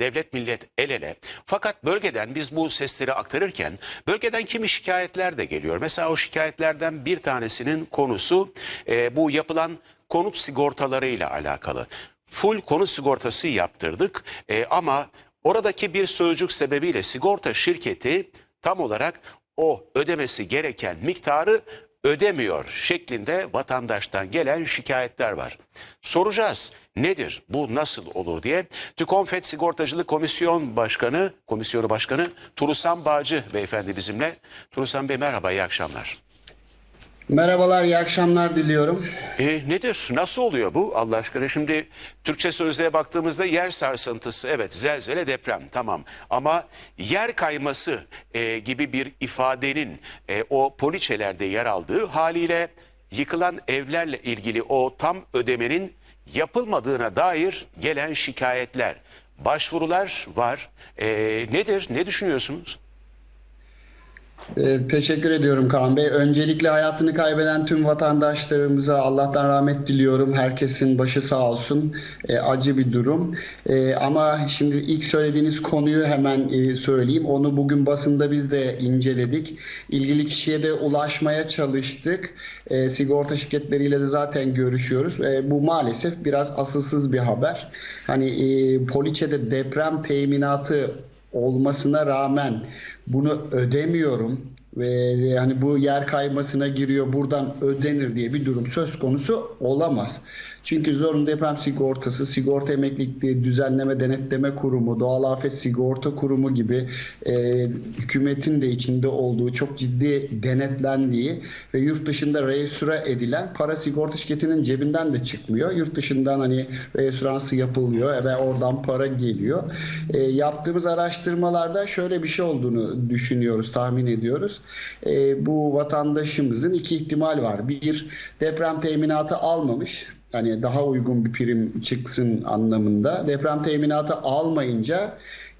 devlet millet el ele. Fakat bölgeden biz bu sesleri aktarırken bölgeden kimi şikayetler de geliyor. Mesela o şikayetlerden bir tanesinin konusu e, bu yapılan konut sigortalarıyla alakalı. Full konut sigortası yaptırdık e, ama oradaki bir sözcük sebebiyle sigorta şirketi tam olarak o ödemesi gereken miktarı ödemiyor şeklinde vatandaştan gelen şikayetler var. Soracağız nedir bu nasıl olur diye. TÜKOMFET Sigortacılık Komisyon Başkanı, Komisyonu Başkanı Turusan Bağcı beyefendi bizimle. Turusan Bey merhaba iyi akşamlar. Merhabalar, iyi akşamlar diliyorum. E, nedir? Nasıl oluyor bu Allah aşkına? Şimdi Türkçe sözlüğe baktığımızda yer sarsıntısı evet zelzele deprem tamam ama yer kayması e, gibi bir ifadenin e, o poliçelerde yer aldığı haliyle yıkılan evlerle ilgili o tam ödemenin yapılmadığına dair gelen şikayetler, başvurular var. E, nedir? Ne düşünüyorsunuz? Ee, teşekkür ediyorum Kaan Bey. Öncelikle hayatını kaybeden tüm vatandaşlarımıza Allah'tan rahmet diliyorum. Herkesin başı sağ olsun. Ee, acı bir durum. Ee, ama şimdi ilk söylediğiniz konuyu hemen e, söyleyeyim. Onu bugün basında biz de inceledik. İlgili kişiye de ulaşmaya çalıştık. Ee, sigorta şirketleriyle de zaten görüşüyoruz. Ee, bu maalesef biraz asılsız bir haber. Hani e, poliçede deprem teminatı olmasına rağmen bunu ödemiyorum ve yani bu yer kaymasına giriyor buradan ödenir diye bir durum söz konusu olamaz. Çünkü zorunlu deprem sigortası, sigorta emeklilikleri düzenleme denetleme kurumu, doğal afet sigorta kurumu gibi e, hükümetin de içinde olduğu çok ciddi denetlendiği ve yurt dışında reestore edilen para sigorta şirketinin cebinden de çıkmıyor. Yurt dışından hani restoransı yapılıyor ve oradan para geliyor. E, yaptığımız araştırmalarda şöyle bir şey olduğunu düşünüyoruz, tahmin ediyoruz. E, bu vatandaşımızın iki ihtimal var. Bir deprem teminatı almamış hani daha uygun bir prim çıksın anlamında. Deprem teminatı almayınca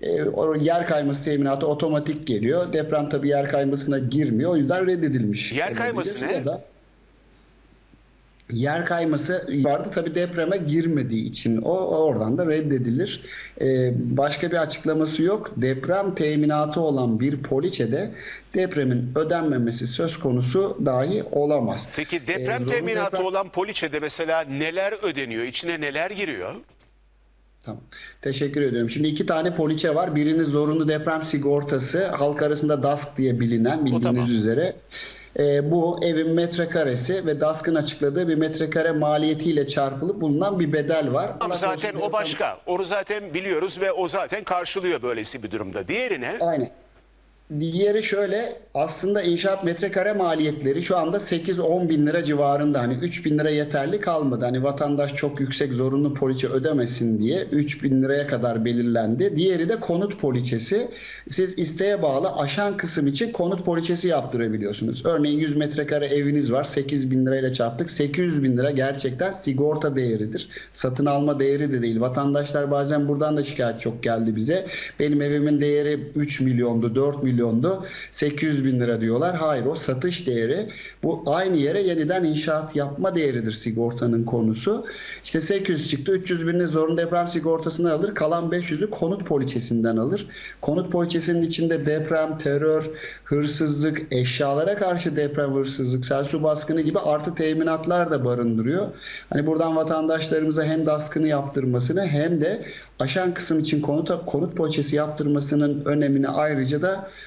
e, o yer kayması teminatı otomatik geliyor. Deprem tabii yer kaymasına girmiyor. O yüzden reddedilmiş. Yer kayması ne? Ya da yer kayması vardı tabii depreme girmediği için o oradan da reddedilir. Ee, başka bir açıklaması yok. Deprem teminatı olan bir poliçede depremin ödenmemesi söz konusu dahi olamaz. Peki deprem Ee, teminatı deprem- olan poliçede mesela neler ödeniyor? İçine neler giriyor? Tamam. Teşekkür ediyorum. Şimdi iki tane poliçe var. Birini zorunlu deprem sigortası, halk arasında DASK diye bilinen bildiğiniz tamam. üzere. Ee, bu evin metrekaresi ve DASK'ın açıkladığı bir metrekare maliyetiyle çarpılıp bulunan bir bedel var. Ama Allah zaten o başka. Onu zaten biliyoruz ve o zaten karşılıyor böylesi bir durumda. Diğerine Aynen. Diğeri şöyle aslında inşaat metrekare maliyetleri şu anda 8-10 bin lira civarında. Hani 3 bin lira yeterli kalmadı. Hani vatandaş çok yüksek zorunlu poliçe ödemesin diye 3 bin liraya kadar belirlendi. Diğeri de konut poliçesi. Siz isteğe bağlı aşan kısım için konut poliçesi yaptırabiliyorsunuz. Örneğin 100 metrekare eviniz var 8 bin lirayla çarptık. 800 bin lira gerçekten sigorta değeridir. Satın alma değeri de değil. Vatandaşlar bazen buradan da şikayet çok geldi bize. Benim evimin değeri 3 milyondu 4 milyondu 800 bin lira diyorlar. Hayır o satış değeri. Bu aynı yere yeniden inşaat yapma değeridir sigortanın konusu. İşte 800 çıktı 300 binini zorunlu deprem sigortasından alır. Kalan 500'ü konut poliçesinden alır. Konut poliçesinin içinde deprem, terör, hırsızlık, eşyalara karşı deprem, hırsızlık, sel su baskını gibi artı teminatlar da barındırıyor. Hani buradan vatandaşlarımıza hem DASK'ını yaptırmasını hem de aşan kısım için konut, konut poliçesi yaptırmasının önemini ayrıca da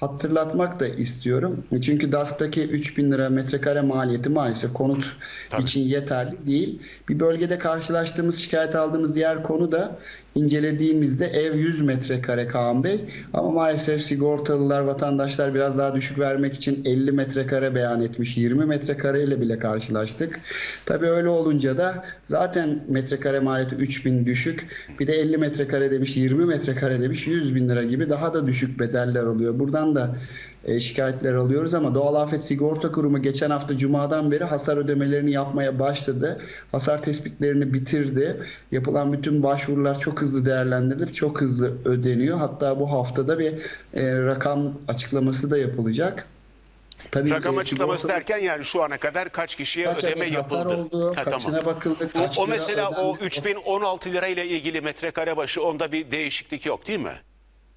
hatırlatmak da istiyorum. Çünkü DASK'taki 3000 lira metrekare maliyeti maalesef konut Tabii. için yeterli değil. Bir bölgede karşılaştığımız, şikayet aldığımız diğer konu da incelediğimizde ev 100 metrekare Kaan Bey. Ama maalesef sigortalılar, vatandaşlar biraz daha düşük vermek için 50 metrekare beyan etmiş. 20 metrekare ile bile karşılaştık. Tabii öyle olunca da zaten metrekare maliyeti 3000 düşük. Bir de 50 metrekare demiş, 20 metrekare demiş, 100 bin lira gibi daha da düşük bedeller oluyor. Buradan da e, şikayetler alıyoruz ama Doğal Afet Sigorta Kurumu geçen hafta Cuma'dan beri hasar ödemelerini yapmaya başladı. Hasar tespitlerini bitirdi. Yapılan bütün başvurular çok hızlı değerlendirilip çok hızlı ödeniyor. Hatta bu haftada bir e, rakam açıklaması da yapılacak. Tabii Rakam e, açıklaması sigorta- derken yani şu ana kadar kaç kişiye kaç ödeme yapıldı? oldu, Ha, kaçına bakıldı, O, kaç o lira mesela o ödendi? 3016 lirayla ilgili metrekare başı onda bir değişiklik yok değil mi?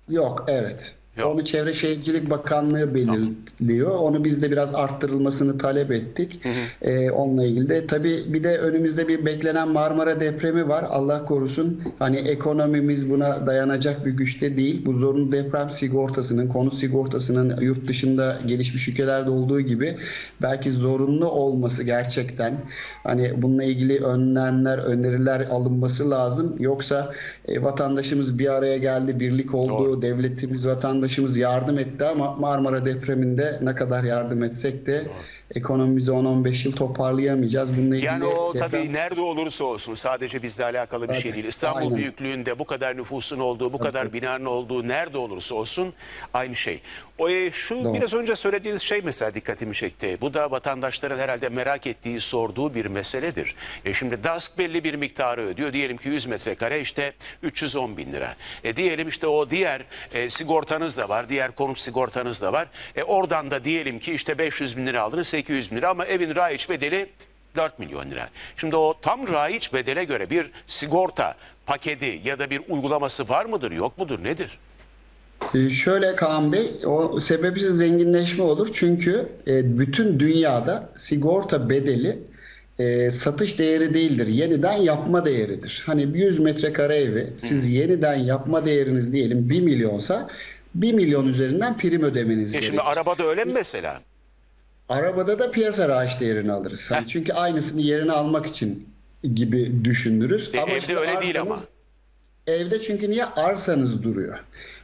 Yok, evet. Yok. Onu Çevre Şehircilik Bakanlığı belirliyor. Onu biz de biraz arttırılmasını talep ettik. Ee, onunla ilgili de tabii bir de önümüzde bir beklenen Marmara depremi var. Allah korusun. Hani ekonomimiz buna dayanacak bir güçte değil. Bu zorunlu deprem sigortasının, konut sigortasının yurt dışında gelişmiş ülkelerde olduğu gibi belki zorunlu olması gerçekten hani bununla ilgili önlemler, öneriler alınması lazım. Yoksa e, vatandaşımız bir araya geldi, birlik oldu, Doğru. devletimiz, vatandaşımız yardım etti ama Marmara depreminde ne kadar yardım etsek de ekonomimizi 10-15 yıl toparlayamayacağız. Bununla ilgili Yani o deprem- tabii nerede olursa olsun sadece bizle alakalı bir şey Tabii, değil. İstanbul aynen. büyüklüğünde bu kadar nüfusun olduğu, bu kadar binanın olduğu nerede olursa olsun aynı şey. O e, şu Doğru. biraz önce söylediğiniz şey mesela dikkatimi çekti. Bu da vatandaşların herhalde merak ettiği, sorduğu bir meseledir. E şimdi DASK belli bir miktarı ödüyor. Diyelim ki 100 metrekare işte 310 bin lira. E diyelim işte o diğer e, sigortanız da var, diğer konut sigortanız da var. E oradan da diyelim ki işte 500 bin lira aldınız, 800 bin lira ama evin raiç bedeli 4 milyon lira. Şimdi o tam raiç bedele göre bir sigorta paketi ya da bir uygulaması var mıdır yok mudur nedir? Ee, Şöyle Kaan Bey, o sebepsiz zenginleşme olur. Çünkü e, bütün dünyada sigorta bedeli e, satış değeri değildir. Yeniden yapma değeridir. Hani 100 metrekare evi siz yeniden yapma değeriniz diyelim 1 milyonsa 1 milyon üzerinden prim ödemeniz E gerekir. şimdi arabada öyle mi mesela? Arabada da piyasa raiç değerini alırız. Hani çünkü aynısını yerine almak için gibi düşünürüz. E, Ama evde öyle değil arsanız- ama. Evde çünkü niye arsanız duruyor.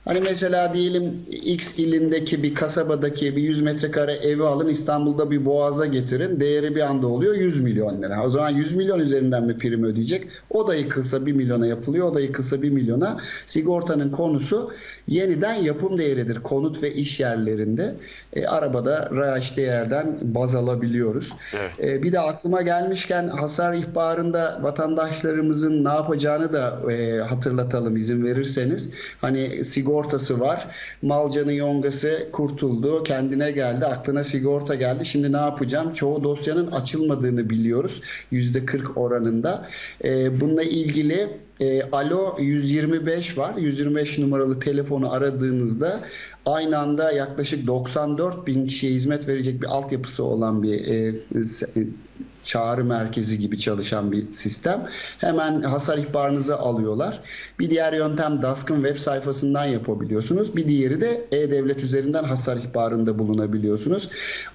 Hani mesela diyelim X ilindeki bir kasabadaki bir 100 metrekare evi alın İstanbul'da bir boğaza getirin. Değeri bir anda oluyor 100 milyon lira. O zaman 100 milyon üzerinden mi prim ödeyecek? O da yıkılsa 1 milyona yapılıyor. O da yıkılsa 1 milyona. Sigortanın konusu yeniden yapım değeridir. Konut ve iş yerlerinde. E, arabada raiç değerden baz alabiliyoruz. Evet. E, bir de aklıma gelmişken hasar ihbarında vatandaşlarımızın ne yapacağını da e, hatırlatalım izin verirseniz. Hani sigortası var. Malcanın yongası kurtuldu. Kendine geldi. Aklına sigorta geldi. Şimdi ne yapacağım? Çoğu dosyanın açılmadığını biliyoruz. %40 oranında. E, bununla ilgili e, Alo 125 var. 125 numaralı telefonu aradığınızda aynı anda yaklaşık 94 bin kişiye hizmet verecek bir altyapısı olan bir e, e, çağrı merkezi gibi çalışan bir sistem. Hemen hasar ihbarınızı alıyorlar. Bir diğer yöntem DASK'ın web sayfasından yapabiliyorsunuz. Bir diğeri de E-Devlet üzerinden hasar ihbarında bulunabiliyorsunuz.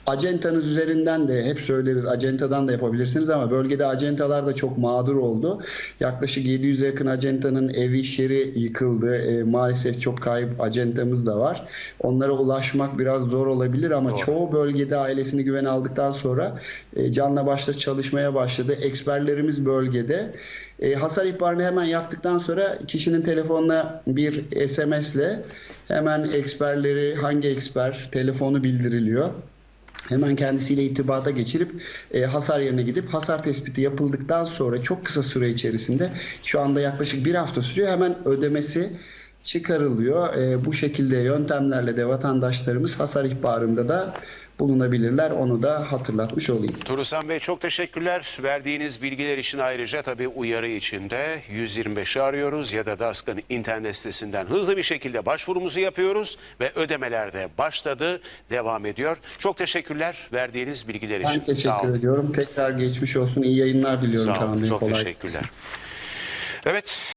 Acentanız üzerinden de hep söyleriz acentadan da yapabilirsiniz ama bölgede acentalar da çok mağdur oldu. Yaklaşık 700'e yakın acentanın ev iş yeri yıkıldı. E, maalesef çok kayıp acentamız da var. Onlara ulaşmak biraz zor olabilir ama Doğru. çoğu bölgede ailesini güvene aldıktan sonra e, canla başla çalışmaya başladı. Eksperlerimiz bölgede. E, hasar ihbarını hemen yaptıktan sonra kişinin telefonuna bir SMS'le hemen eksperleri hangi eksper telefonu bildiriliyor. Hemen kendisiyle itibata geçirip e, hasar yerine gidip hasar tespiti yapıldıktan sonra çok kısa süre içerisinde şu anda yaklaşık bir hafta sürüyor. Hemen ödemesi çıkarılıyor. E, bu şekilde yöntemlerle de vatandaşlarımız hasar ihbarında da bulunabilirler. Onu da hatırlatmış olayım. Turusan Bey çok teşekkürler. Verdiğiniz bilgiler için ayrıca tabii uyarı için de 125'i arıyoruz ya da DASK'ın internet sitesinden hızlı bir şekilde başvurumuzu yapıyoruz ve ödemeler de başladı, devam ediyor. Çok teşekkürler verdiğiniz bilgiler için. Ben teşekkür ediyorum. Tekrar geçmiş olsun. İyi yayınlar diliyorum Sağ olun. Çok Kolay teşekkürler. Evet.